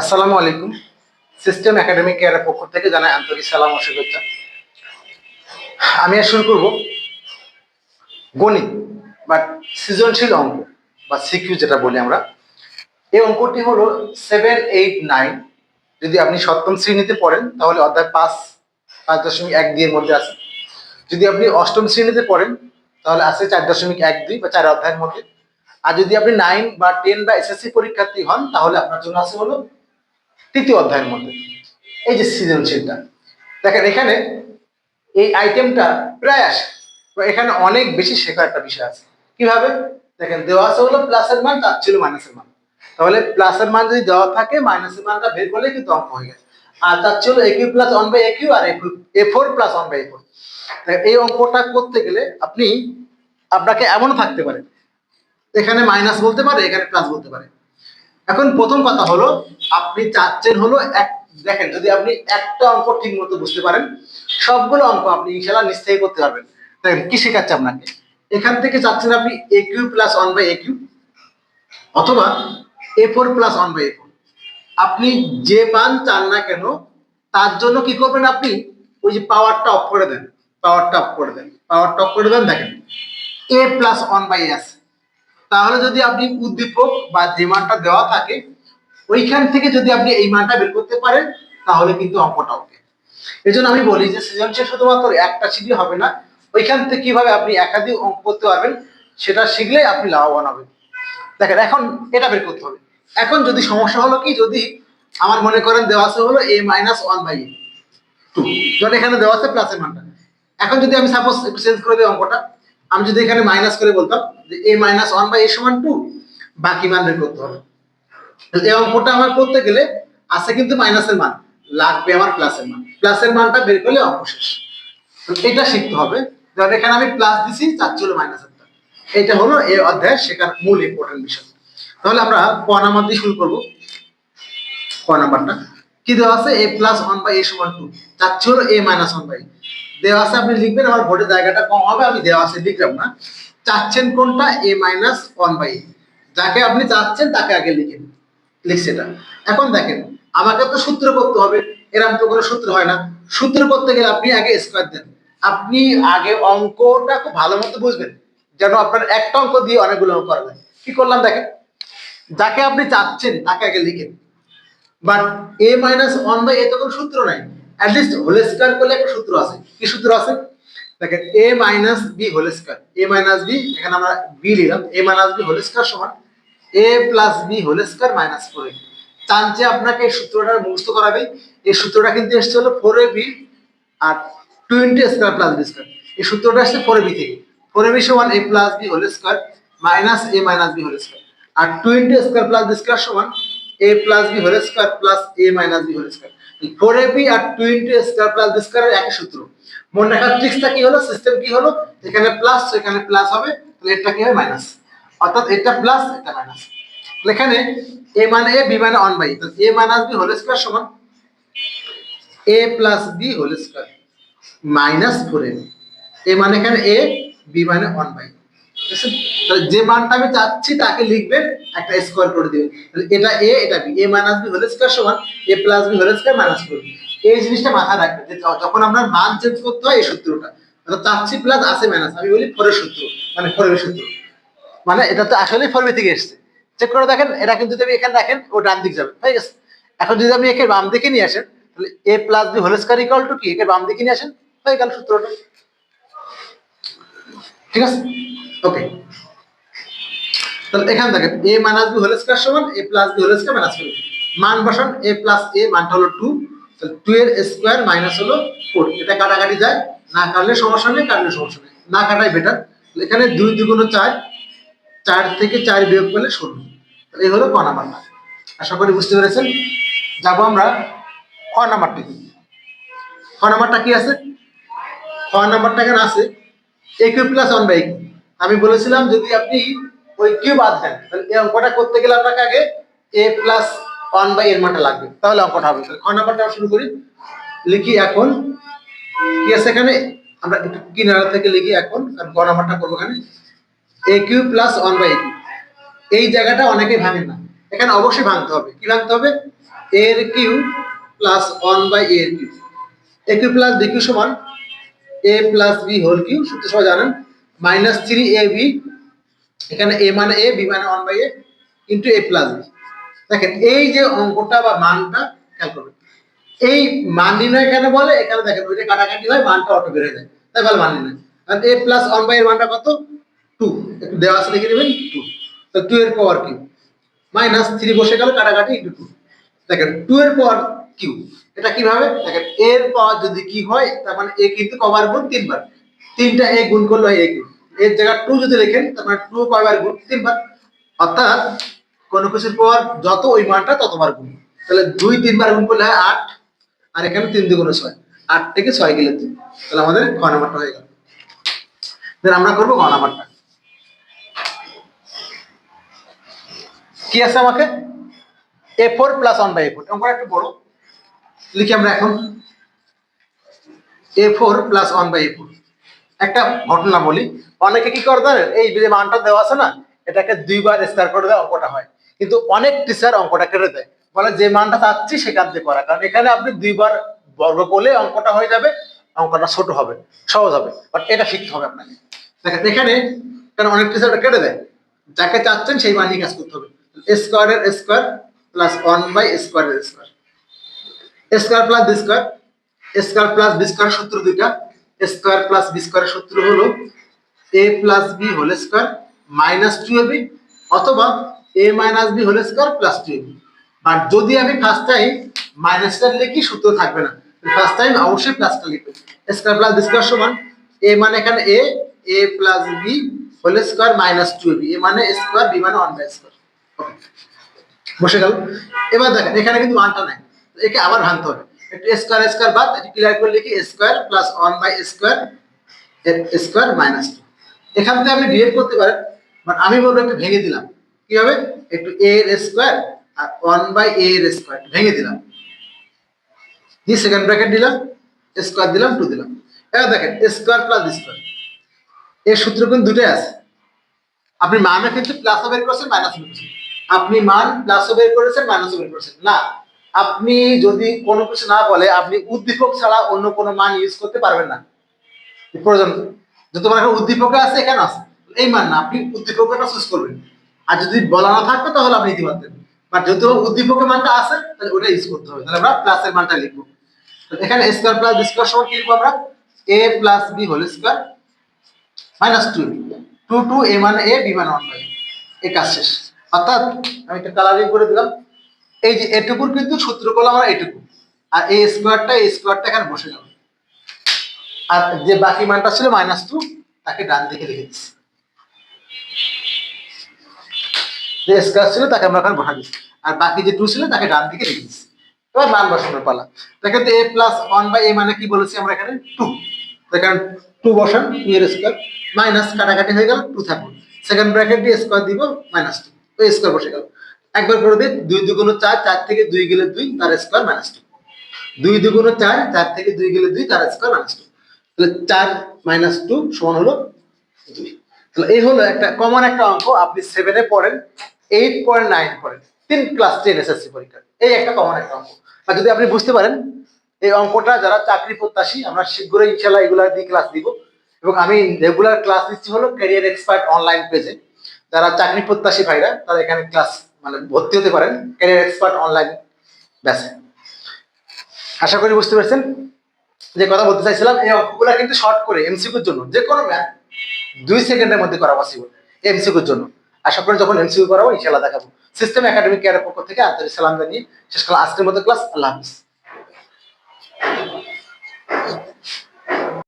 আসসালামু আলাইকুম। System academic কেয়ারের পক্ষ থেকে জানাই আন্তরিক সালাম ও শুভেচ্ছা। আমি আর শুরু করব গণিত বা সৃজনশীল অঙ্ক বা সিকিউ যেটা বলি আমরা। এই অঙ্কটি হলো সেভেন এইট নাইন যদি আপনি সপ্তম শ্রেণীতে পড়েন, তাহলে অধ্যায় পাঁচ পাঁচ দশমিক এক দুইয়ের মধ্যে আছে। যদি আপনি অষ্টম শ্রেণীতে পড়েন, তাহলে আছে চার দশমিক এক দুই বা চার অধ্যায়ের মধ্যে। আর যদি আপনি নাইন বা টেন বা এসএসসি পরীক্ষার্থী হন, তাহলে আপনার জন্য আছে হলো তৃতীয় অধ্যায়ের মধ্যে। এই যে সৃজনশীলটা দেখেন, এখানে এই আইটেমটা প্রায় আসে। এখানে অনেক বেশি শেখার একটা বিষয় আছে। কীভাবে? দেখেন, দেওয়া আছে হলো প্লাসের মান, তার ছিল মাইনাসের মান। তাহলে প্লাসের মান যদি দেওয়া থাকে মাইনাসের মানটা বের করলে কিন্তু অঙ্ক হয়ে গেছে। আর তার ছিল A cube plus one by A cube R A four plus one by A four এই অঙ্কটা করতে গেলে আপনি, আপনাকে এমনও থাকতে পারে। এখানে মাইনাস বলতে পারে, এখানে প্লাস বলতে পারে। এখন প্রথম কথা হলো, আপনি চাচ্ছেন হলো এক, দেখেন, যদি আপনি একটা অঙ্ক ঠিক মতো বুঝতে পারেন, সবগুলো অঙ্ক আপনি ইনশাল্লাহ নিশ্চয়ই করতে পারবেন। দেখেন, কি শেখাচ্ছে আপনাকে? এখান থেকে চাচ্ছেন আপনি A cube plus one by A cube অথবা A four plus one by A four আপনি যে মান চান না কেন, তার জন্য কি করবেন আপনি? ওই যে পাওয়ারটা অফ করে দেন পাওয়ারটা অফ করে দেন পাওয়ারটা অফ করে দেন, দেখেন। A plus one by S তাহলে যদি আপনি উদ্দীপক বা যে মানটা দেওয়া থাকে, ওইখান থেকে যদি আপনি এই মানটা বের করতে পারেন, তাহলে কিন্তু অঙ্কটা ওকে। এই জন্য আমি বলি যে সৃজনশীল শুধুমাত্র একটা শিখলে হবে না, ওইখান থেকে কীভাবে আপনি একাধিক অঙ্ক করতে পারবেন, সেটা শিখলে আপনি লাভবান হবেন। দেখেন, এখন এটা বের করতে হবে। এখন যদি সমস্যা হলো কি, যদি আমার মনে করেন দেওয়া আছে হলো A minus one by two ধরেন এখানে দেওয়া আছে প্লাসের মানটা। এখন যদি আমি সাপোজ একটু চেঞ্জ করে দিই অঙ্কটা। আমি যদি এখানে মাইনাস করে বলতাম, যে A minus one by A সমান টু বাকি মান বের করতে হবে। এই অঙ্কটা আমার করতে গেলে আছে কিন্তু মাইনাসের মান, লাগবে আমার প্লাসের মান। প্লাসের মানটা বের করলে অঙ্ক শেষ। এটা শিখতে হবে। ধর এখানে আমি প্লাস দিছি চাচ্ছিল মাইনাসেরটা এটা হলো এই অধ্যায়ের শেখার মূল ইম্পর্টেন্ট বিষয়। তাহলে আমরা ক নাম্বার দিয়ে শুরু করব। ক নাম্বারটা? কি দেওয়া আছে? A plus one by A সমান টু চাচ্ছি হলো এ মাইনাস ওয়ান বাই দেওয়া আছে, আপনি লিখবেন, আমার ভোটের জায়গাটা কম হবে, আমি দেওয়া আছে, লিখলাম না। চাচ্ছেন কোনটা? এ মাইনাস ওয়ান বাই যাকে আপনি চাচ্ছেন, তাকে আগে লিখেন লিখছে এটা। এখন দেখেন, আমাকে তো সূত্র করতে হবে। এরকম তো কোনো সূত্র হয় না। সূত্র করতে গেলে আপনি আগে স্কোয়ার দেন। আপনি আগে অঙ্কটা খুব ভালো মতো বুঝবেন, যেন আপনার একটা অঙ্ক দিয়ে অনেকগুলো অঙ্ক করা যায়। কি করলাম দেখেন? যাকে আপনি চাচ্ছেন, তাকে আগে লিখেন but A minus one by A তো কোনো সূত্র নাই। অ্যাটলিস্ট হোল স্কোয়ার করলে একটা সূত্র আছে। কি সূত্র আছে? দেখেন A minus B whole square A minus B এখানে আমরা বি নিলাম A minus B whole square সমান A plus B whole square minus four A চান আপনাকে এই সূত্রটা মুখস্থ করাবে। এই সূত্রটা কিন্তু এসছে হলো four A B R twenty square plus B square এই সূত্রটা আসছে ফোর এ বি থেকে। ফোর এ বি সমান A plus B whole square minus A minus B whole square R twenty square plus B square সমান A plus B whole square plus A minus B whole square four A B R twenty square plus B square একই সূত্র। মনে রাখার ট্রিক্সটা কি হলো? System কি হলো? এখানে প্লাস এখানে প্লাস হবে, তাহলে এটা কি হবে মাইনাস অর্থাৎ এটা প্লাস এটা মাইনাস এখানে এ মানে এ বি মানে one by A minus B whole square সমান A plus B whole square minus four A A মানে এখানে এ বি মানে ওয়ান বাই যে মানটা আমি চাচ্ছি তাকে লিখবেন, একটা স্কোয়ার করে দিবেন। এটা এ এটা B A minus B whole square সমান A plus B whole square minus four এই জিনিসটা মাথায় রাখবেন যে যখন আপনার মান চেঞ্জ করতে হয় এই সূত্রটা, অর্থাৎ চাচ্ছি প্লাস আছে মাইনাস আমি বলি ফোরের সূত্র মানে ফোরের সূত্র। মানে এটা তো আসলে ফোরবি থেকে এসছে। চেক করে দেখেন, এটা কিন্তু যদি এখানে দেখেন ও ডান দিক যাবে, ঠিক আছে? এখন যদি আপনি একে বাম দিকে নিয়ে আসেন, তাহলে A plus B whole square equal to কি? একে বাম দিকে নিয়ে আসেন, হয়ে গেল সূত্রটা। ঠিক আছে? ওকে তাহলে এখানে দেখেন A minus B whole square সমান A plus B whole square minus মান বসান এ প্লাস এ মানটা হলো টু তাহলে টু এর স্কোয়ার মাইনাস হলো ফোর এটা কাটাকাটি যায়, না কাটলে সমস্যা নেই, কাটলে সমস্যা নেই। না কাটাই বেটার এখানে দুই দুগুণ চার চার থেকে চার বিয়োগ করলে শূন্য এই হলো ক নাম্বারটা। আশা করি বুঝতে পেরেছেন? যাব আমরা খ নাম্বারটি খ নাম্বারটা কি আছে? খ নাম্বারটা এখানে আছে A cube plus one by cube আমি বলেছিলাম যদি আপনি ওই কিউ বাদ দেন, তাহলে এই অঙ্কটা করতে গেলে আপনাকে আগে এ প্লাস ওয়ান বাই এর মানটা লাগবে। তাহলে অঙ্কটা হবে। তাহলে খ নাম্বারটা শুরু করি? লিখি এখন। কি আছে এখানে? আমরা একটু কিনারা থেকে লিখি এখন, আর গ নাম্বারটা করব এখানে। A cube plus one by এই জায়গাটা অনেকেই ভাঙে না। এখানে অবশ্যই ভাঙতে হবে। কি ভাঙতে হবে? এর কিউ প্লাস ওয়ান বাই এর cube A cube plus B cube সমান A plus B whole cube সূত্র সবাই জানেন। মাইনাস থ্রি এ বি এখানে এ মানে এ বি মানে one by A into A plus B দেখেন, এই যে অঙ্কটা বা মানটা খেয়াল এই মান নির্ণয় এখানে বলে, এখানে দেখেন, ওইটা কাটাকাটি হয়, মানটা অটো বেড়ে যায়। তাই বলে মান নির্ণয়। আর এ প্লাস ওয়ান বাই এর মানটা কত? টু একটু দেওয়া আছে লিখে নেবেন টু তো টু এর পাওয়ার কিউ মাইনাস থ্রি বসে গেল, কাটাকাটি ইন্টু টু দেখেন টু এর পাওয়ার কিউ এটা কীভাবে? দেখেন এর পাওয়ার যদি কি হয়, তার মানে এ কিন্তু কবার গুণ তিনবার। তিনটা এ গুণ করলে হয় এ কিউ এর জায়গা টু যদি লেখেন, তার মানে টু কয়বার গুণ তিনবার অর্থাৎ কোনো কিছুর পাওয়ার যত ওই মানটা ততবার গুণ। তাহলে দুই তিনবার গুণ করলে হয় আট, আর এখানে তিন দুগুণে ছয়। আট থেকে ছয় গেলে তিন। তাহলে আমাদের ঘ নাম্বারটা হয়ে গেল। দেন আমরা করব ঘ নাম্বারটা। কি আছে আমাকে? A four plus one by A four অঙ্কটা একটু বড়। লিখি আমরা এখন। A four plus one by A four একটা ঘটনা বলি। অনেকে কি করে জানেন? এই যে মানটা দেওয়া আছে না, এটাকে দুইবার স্টার করে দেয় অঙ্কটা হয়। কিন্তু অনেক টিচার অঙ্কটা কেটে দেয়। বলে যে মানটা চাচ্ছি সেখান থেকে করা। কারণ এখানে আপনি দুইবার বর্গ করলে অঙ্কটা হয়ে যাবে, অঙ্কটা ছোট হবে, সহজ হবে। বাট এটা শিখতে হবে আপনাকে। দেখেন, এখানে কারণ অনেক টিচার কেটে দেয়? যাকে চাচ্ছেন সেই মান নিয়ে কাজ করতে হবে। স্কোয়ারের স্কোয়ার প্লাস ওয়ান বাই স্কোয়ারের square square plus B square square plus B square সূত্র দুইটা। স্কোয়ার প্লাস বি স্কোয়ারের সূত্র হলো A plus B whole square minus two A B অথবা A minus B whole square plus two A B আর যদি আমি first time মাইনাসটা লিখি সূত্র থাকবে না? ফার্স্ট টাইম অবশ্যই প্লাসটা লিখবে। স্কোয়ার প্লাস বি স্কোয়ার সমান এ মানে এখানে A A plus B whole square minus two A B A মানে স্কোয়ার, বি মানে ওয়ান বাই স্কোয়ার বসে গেল। এবার দেখেন, এখানে কিন্তু মানটা নাই। একে আবার ভাঙতে হবে। একটু স্কোয়ার স্কোয়ার বাদ, এটি ক্লিয়ার করে লিখি plus one by square square minus two এখান থেকে আপনি করতে পারেন বাট আমি বলব একটু ভেঙে দিলাম। কি হবে? একটু এ এর স্কোয়ার আর ওয়ান বাই এ এর স্কোয়ার ভেঙে দিলাম। সেকেন্ড ব্র্যাকেট দিলাম স্কোয়ার দিলাম টু দিলাম। এবার দেখেন স্কোয়ার প্লাস স্কোয়ার এর সূত্র কিন্তু দুটোই আছে। আপনি মানও কিন্তু প্লাসও বের করেছেন মাইনাসও বের করেছেন। আপনি মান প্লাসও বের করেছেন মাইনাসও বের করেছেন। না আপনি যদি কোনো কিছু না বলে, আপনি উদ্দীপক ছাড়া অন্য কোনো মান ইউজ করতে পারবেন না। প্রয়োজন যে তোমার এখন উদ্দীপক আছে, এখানে আছে। এই মান না, আপনি উদ্দীপকটা চুজ করবেন। আর যদি বলা না থাকতো তাহলে আপনি দিতে পারতেন বাট তোমার উদ্দীপকের মানটা আছে, তাহলে ওটা ইউজ করতে হবে। তাহলে আমরা প্লাসের মানটা লিখব। এখানে স্কোয়ার প্লাস স্কোয়ার সমান কি লিখব আমরা? A plus B whole square minus two two two A মানে এ বি মানে ওয়ান বাই এই কাজ শেষ। অর্থাৎ আমি একটা কালারিং করে দিলাম। এই যে এটুকুর কিন্তু সূত্র করলাম আমরা এটুকু। আর এই স্কোয়ারটা এই স্কোয়ারটা এখানে বসে গেল। আর যে বাকি মানটা ছিল মাইনাস টু তাকে ডান দিকে লিখে দিচ্ছি। যে স্কোয়ার ছিল, তাকে আমরা ওখানে বসা দিচ্ছি আর বাকি যে টু ছিল, তাকে ডান দিকে লিখে দিচ্ছি। এবার মান বসানোর পালা। দেখেন A plus one by A মানে কি বলেছি আমরা এখানে? টু দেখেন টু বসান টু এর স্কোয়ার। মাইনাস কাটাকাটি হয়ে গেল টু থাকবে সেকেন্ড ব্র্যাকেট দিয়ে স্কোয়ার দিব মাইনাস টু তো স্কোয়ার বসে গেল। একবার করে দিই দুই দুগুণ চার চার থেকে দুই গেলে দুই, তার স্কোয়ার মাইনাস টু দুই দুগুণ চার চার থেকে দুই গেলে দুই, তার স্কোয়ার মাইনাস টু তাহলে চার মাইনাস টু সমান হলো দুই। তাহলে এই হলো একটা কমন একটা অঙ্ক, আপনি সেভেনে পড়েন এইট পয়েন্ট নাইন পড়েন, তিন ক্লাস টেন এসএসসি পরীক্ষা। এই একটা কমন একটা অঙ্ক। আর যদি আপনি বুঝতে পারেন, এই অঙ্কটা যারা চাকরি প্রত্যাশী, আমরা শীঘ্রই ইনশাল্লাহ এগুলা দিয়ে ক্লাস দিব। এবং আমি রেগুলার ক্লাস দিচ্ছি হলো ক্যারিয়ার এক্সপার্ট অনলাইন পেজে যারা চাকরি প্রত্যাশী ভাইরা, তারা এখানে ক্লাস মানে ভর্তি হতে পারেন ক্যারিয়ার এক্সপার্ট অনলাইন ব্যাসে। আশা করি বুঝতে পেরেছেন যে কথা বলতে চাইছিলাম। এই অঙ্কগুলো কিন্তু শর্ট করে এমসিকিউর জন্য, যে কোনো ম্যাথ দুই সেকেন্ডের মধ্যে করা পসিবল এমসিকিউর জন্য। আশা করি যখন এমসিকিউ করাবো ইনশাল্লাহ দেখাবো। সিস্টেম একাডেমিক কেয়ারের পক্ষ থেকে আন্তরিক সালাম জানিয়ে শেষ করা আজকের মতো ক্লাস আল্লাহ হাফিজ।